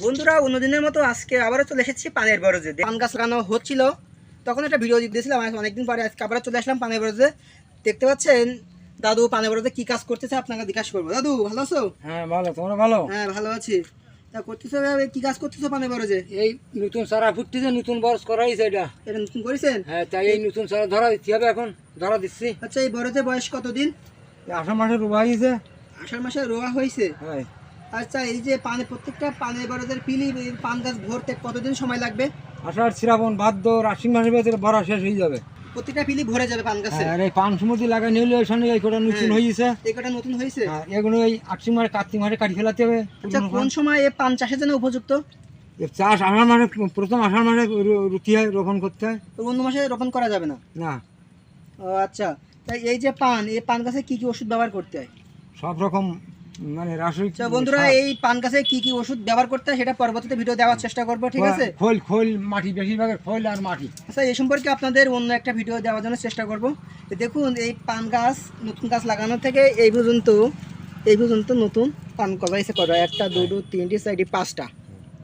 বন্ধুরা অন্যদিনের মতো আজকে আবারও চলে এসেছি পানের বরজে। পান গাছ লাগানো হচ্ছিল। তখন একটা ভিডিও দিয়েছিলাম অনেকদিন পরে। আজকে আবার চলে আসলাম পানের বরজে। দেখতে পাচ্ছেন দাদু পানের বরজে কি কাজ করতেছে আপনাকে জিজ্ঞাসা করব। দাদু ভালো আছো? হ্যাঁ ভালো। তোমরা ভালো? হ্যাঁ ভালো আছি। তা করতেছো কি কাজ করতেছো পানের বরজে? এই নতুন সারা ফুটতেছে নতুন বরস করাইছে এটা। এটা নতুন করেছেন? হ্যাঁ তাই এই নতুন সারা ধরা দিচ্ছি হবে এখন। ধরা দিচ্ছি। আচ্ছা এই বরজে বয়স কতদিন? আষাঢ় মাসে রোবা হয়েছে। আষাঢ় মাসে রোয়া হয়েছে। হ্যাঁ। আচ্ছা এই যে পানে প্রত্যেকটা পানের বরজের পিলি পান গাছ ভরতে কতদিন সময় লাগবে? আষাঢ় শ্রাবণ ভাদ্র আশ্বিন মাসের ভেতরে ভরা শেষ হয়ে যাবে। প্রত্যেকটা পিলি ভরে যাবে পান গাছে? আর এই পান সুমতি লাগা নিলে ওই সঙ্গে এই কটা নতুন হ্যাঁ। হয়েছে এই কটা নতুন হয়েছে আর এগুলো এই আশ্বিন মাসে কার্তিক মাসে কাটি ফেলাতে হবে। আচ্ছা কোন সময় এই পান চাষের জন্য উপযুক্ত? চাষ আষাঢ় মাসে প্রথম আষাঢ় মাসে রুটি হয় রোপণ করতে হয়। অন্য মাসে রোপণ করা যাবে না? না। ও আচ্ছা তাই এই যে পান এই পান গাছে কি কি ওষুধ ব্যবহার করতে হয়? সব রকম মানে রাসায়নিক আচ্ছা বন্ধুরা এই পান গাছে কি কি ওষুধ ব্যবহার করতে হয় সেটা পরবর্তীতে ভিডিও দেওয়ার চেষ্টা করব ঠিক আছে? খোল খোল মাটি বেশিরভাগের খোল আর মাটি। আচ্ছা এই সম্পর্কে আপনাদের অন্য একটা ভিডিও দেওয়ার জন্য চেষ্টা করব। দেখুন এই পান গাছ নতুন গাছ লাগানো থেকে এই পর্যন্ত এই পর্যন্ত নতুন পান করাইছে করা একটা দুটো তিনটি চারটি পাঁচটা।